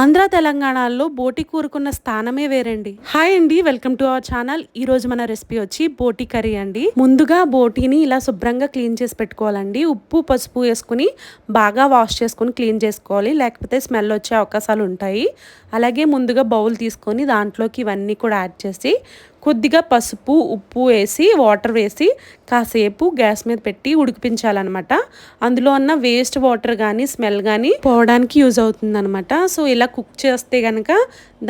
ఆంధ్ర తెలంగాణలో బోటి కూరుకున్న స్థానమే వేరండి. హాయ్ అండి వెల్కమ్ టు అవర్ ఛానల్ ఈ రోజు మన రెసిపీ వచ్చి బోటి కర్రీ అండి. ముందుగా బోటీని ఇలా శుభ్రంగా క్లీన్ చేసి పెట్టుకోవాలండి. ఉప్పు పసుపు వేసుకుని బాగా వాష్ చేసుకుని క్లీన్ చేసుకోవాలి. లేకపోతే స్మెల్ వచ్చే అవకాశాలు ఉంటాయి. అలాగే ముందుగా బౌల్ తీసుకొని దాంట్లోకి ఇవన్నీ కూడా యాడ్ చేసి కొద్దిగా పసుపు ఉప్పు వేసి వాటర్ వేసి కాసేపు గ్యాస్ మీద పెట్టి ఉడికిపించాలన్నమాట. అందులో ఉన్న వేస్ట్ వాటర్ కానీ స్మెల్ కానీ పోవడానికి యూజ్ అవుతుంది అనమాట సో ఇలా కుక్ చేస్తే కనుక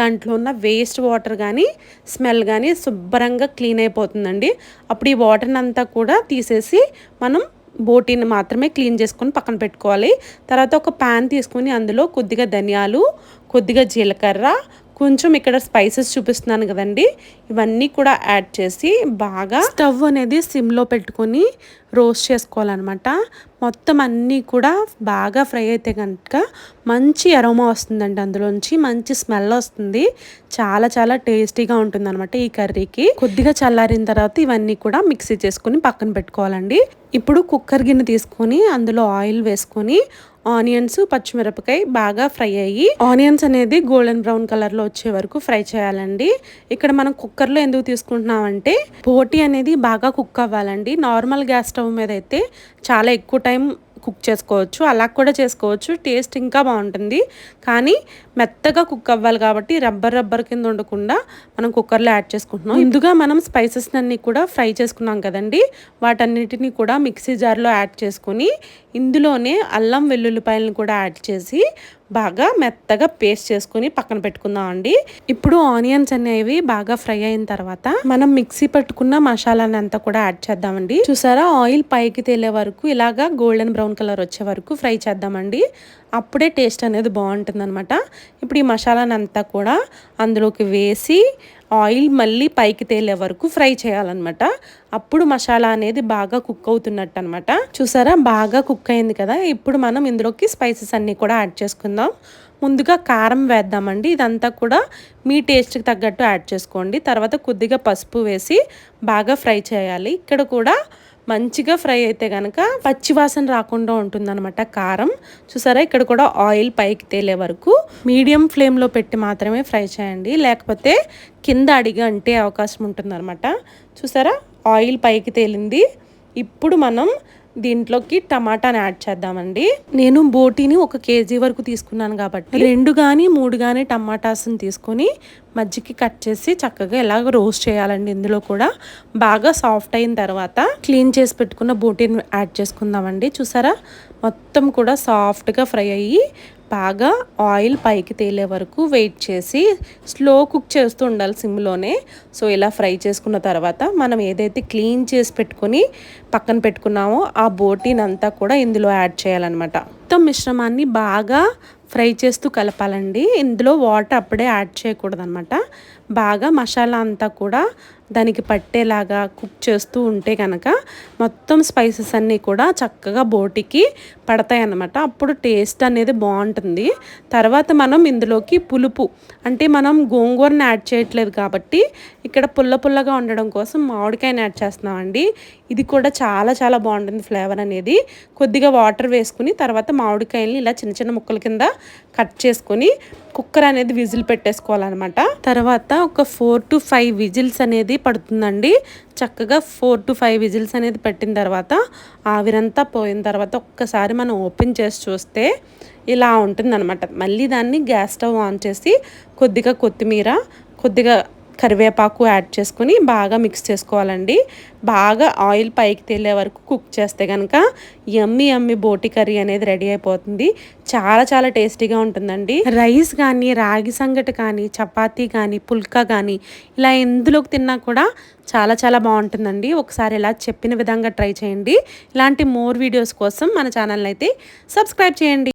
దాంట్లో ఉన్న వేస్ట్ వాటర్ కానీ స్మెల్ కానీ శుభ్రంగా క్లీన్ అయిపోతుందండి. అప్పుడు ఈ వాటర్ని అంతా కూడా తీసేసి మనం బోటీని మాత్రమే క్లీన్ చేసుకొని పక్కన పెట్టుకోవాలి. తర్వాత ఒక ప్యాన్ తీసుకొని అందులో కొద్దిగా ధనియాలు కొద్దిగా జీలకర్ర కొంచెం ఇక్కడ స్పైసెస్ చూపిస్తున్నాను కదండి. ఇవన్నీ కూడా యాడ్ చేసి బాగా స్టవ్ అనేది సిమ్లో పెట్టుకొని రోస్ట్ చేసుకోవాలన్నమాట. మొత్తం అన్నీ కూడా బాగా ఫ్రై అయితే కనుక మంచి అరోమా వస్తుందండి అందులోంచి మంచి స్మెల్ వస్తుంది. చాలా చాలా టేస్టీగా ఉంటుంది అనమాట ఈ కర్రీకి. కొద్దిగా చల్లారిన తర్వాత ఇవన్నీ కూడా మిక్సీ చేసుకుని పక్కన పెట్టుకోవాలండి. ఇప్పుడు కుక్కర్ గిన్నె తీసుకొని అందులో ఆయిల్ వేసుకొని ఆనియన్స్ పచ్చిమిరపకాయ బాగా ఫ్రై అయ్యి ఆనియన్స్ అనేది గోల్డెన్ బ్రౌన్ కలర్లో వచ్చే వరకు ఫ్రై చేయాలండి. ఇక్కడ మనం కుక్కర్లో ఎందుకు తీసుకుంటున్నామంటే పోటీ అనేది బాగా కుక్ అవ్వాలండి. నార్మల్ గ్యాస్ స్టవ్ మీద అయితే చాలా ఎక్కువ టైం కుక్ చేసుకోవచ్చు అలా కూడా చేసుకోవచ్చు. టేస్ట్ ఇంకా బాగుంటుంది. కానీ మెత్తగా కుక్ అవ్వాలి కాబట్టి రబ్బర్ రబ్బర్ కింద ఉండకుండా మనం కుక్కర్లో యాడ్ చేసుకుంటున్నాం. ముందుగా మనం స్పైసెస్ అన్ని కూడా ఫ్రై చేసుకున్నాం కదండి. వాటన్నిటిని కూడా మిక్సీ జార్లో యాడ్ చేసుకొని ఇందులోనే అల్లం వెల్లుల్లిపాయలను కూడా యాడ్ చేసి బాగా మెత్తగా పేస్ట్ చేసుకుని పక్కన పెట్టుకుందాం అండి. ఇప్పుడు ఆనియన్స్ అనేవి బాగా ఫ్రై అయిన తర్వాత మనం మిక్సీ పట్టుకున్న మసాలాని అంతా కూడా యాడ్ చేద్దామండి చూసారా? ఆయిల్ పైకి తేలే వరకు ఇలాగా గోల్డెన్ బ్రౌన్ కలర్ వచ్చే వరకు ఫ్రై చేద్దామండి అప్పుడే టేస్ట్ అనేది బాగుంటుంది అనమాట ఇప్పుడు ఈ మసాలాని అంతా కూడా అందులోకి వేసి ఆయిల్ మళ్ళీ పైకి తేలే వరకు ఫ్రై చేయాలన్నమాట. అప్పుడు మసాలా అనేది బాగా కుక్ అవుతున్నట్టు అనమాట చూసారా? బాగా కుక్ అయింది కదా? ఇప్పుడు మనం ఇందులోకి స్పైసెస్ అన్నీ కూడా యాడ్ చేసుకుందాం. ముందుగా కారం వేద్దామండి. ఇదంతా కూడా మీ టేస్ట్కి తగ్గట్టు యాడ్ చేసుకోండి. తర్వాత కొద్దిగా పసుపు వేసి బాగా ఫ్రై చేయాలి. ఇక్కడ కూడా మంచిగా ఫ్రై అయితే కనుక పచ్చివాసన రాకుండా ఉంటుందన్నమాట కారం. చూసారా? ఇక్కడ కూడా ఆయిల్ పైకి తేలే వరకు మీడియం ఫ్లేమ్లో పెట్టి మాత్రమే ఫ్రై చేయండి. లేకపోతే కింద అడిగి అంటే అవకాశం ఉంటుందన్నమాట. చూసారా? ఆయిల్ పైకి తేలింది. ఇప్పుడు మనం దీంట్లోకి టమాటాని యాడ్ చేద్దామండి. నేను బోటీని ఒక కేజీ వరకు తీసుకున్నాను కాబట్టి రెండు కానీ మూడు కానీ టమాటాస్ని తీసుకొని మజ్జికి కట్ చేసి చక్కగా ఎలాగ రోస్ట్ చేయాలండి ఇందులో కూడా. బాగా సాఫ్ట్ అయిన తర్వాత క్లీన్ చేసి పెట్టుకున్న బోటీని యాడ్ చేసుకుందామండి. చూసారా? మొత్తం కూడా సాఫ్ట్గా ఫ్రై అయ్యి బాగా ఆయిల్ పైకి తేలే వరకు వెయిట్ చేసి స్లో కుక్ చేస్తూ ఉండాలి సిమ్లోనే. సో ఇలా ఫ్రై చేసుకున్న తర్వాత మనం ఏదైతే క్లీన్ చేసి పెట్టుకొని పక్కన పెట్టుకున్నామో ఆ బోటీని అంతా కూడా ఇందులో యాడ్ చేయాలన్నమాట. మొత్తం మిశ్రమాన్ని బాగా ఫ్రై చేస్తూ కలపాలండి. ఇందులో వాటర్ అప్పుడే యాడ్ చేయకూడదు అనమాట బాగా మసాలా అంతా కూడా దానికి పట్టేలాగా కుక్ చేస్తూ ఉంటే కనుక మొత్తం స్పైసెస్ అన్నీ కూడా చక్కగా బోటికి పడతాయి అన్నమాట అప్పుడు టేస్ట్ అనేది బాగుంటుంది. తర్వాత మనం ఇందులోకి పులుపు అంటే మనం గోంగూరని యాడ్ చేయట్లేదు కాబట్టి ఇక్కడ పుల్ల పుల్లగా ఉండడం కోసం మామిడికాయని యాడ్ చేస్తున్నామండి. ఇది కూడా చాలా చాలా బాగుంటుంది ఫ్లేవర్ అనేది. కొద్దిగా వాటర్ వేసుకుని తర్వాత మామిడికాయల్ని ఇలా చిన్న చిన్న ముక్కల కింద కట్ చేసుకొని కుక్కర్ అనేది విజిల్ పెట్టేసుకోవాలన్నమాట. తర్వాత ఒక ఫోర్ టు ఫైవ్ విజిల్స్ అనేది పడుతుందండి. చక్కగా ఫోర్ టు ఫైవ్ విజిల్స్ అనేది పెట్టిన తర్వాత ఆవిరంతా పోయిన తర్వాత ఒక్కసారి మనం ఓపెన్ చేసి చూస్తే ఇలా ఉంటుందన్నమాట. మళ్ళీ దాన్ని గ్యాస్ స్టవ్ ఆన్ చేసి కొద్దిగా కొత్తిమీర కొద్దిగా కరివేపాకు యాడ్ చేసుకుని బాగా మిక్స్ చేసుకోవాలండి. బాగా ఆయిల్ పైకి తేలే వరకు కుక్ చేస్తే కనుక ఎమ్మి ఎమ్మి బోటి కర్రీ అనేది రెడీ అయిపోతుంది. చాలా చాలా టేస్టీగా ఉంటుందండి. రైస్ కానీ రాగి సంగటి కానీ చపాతీ కానీ పుల్కా కానీ ఇలా ఎందులోకి తిన్నా కూడా చాలా చాలా బాగుంటుందండి. ఒకసారి ఇలా చెప్పిన విధంగా ట్రై చేయండి. ఇలాంటి మోర్ వీడియోస్ కోసం మన ఛానల్ అయితే సబ్స్క్రైబ్ చేయండి.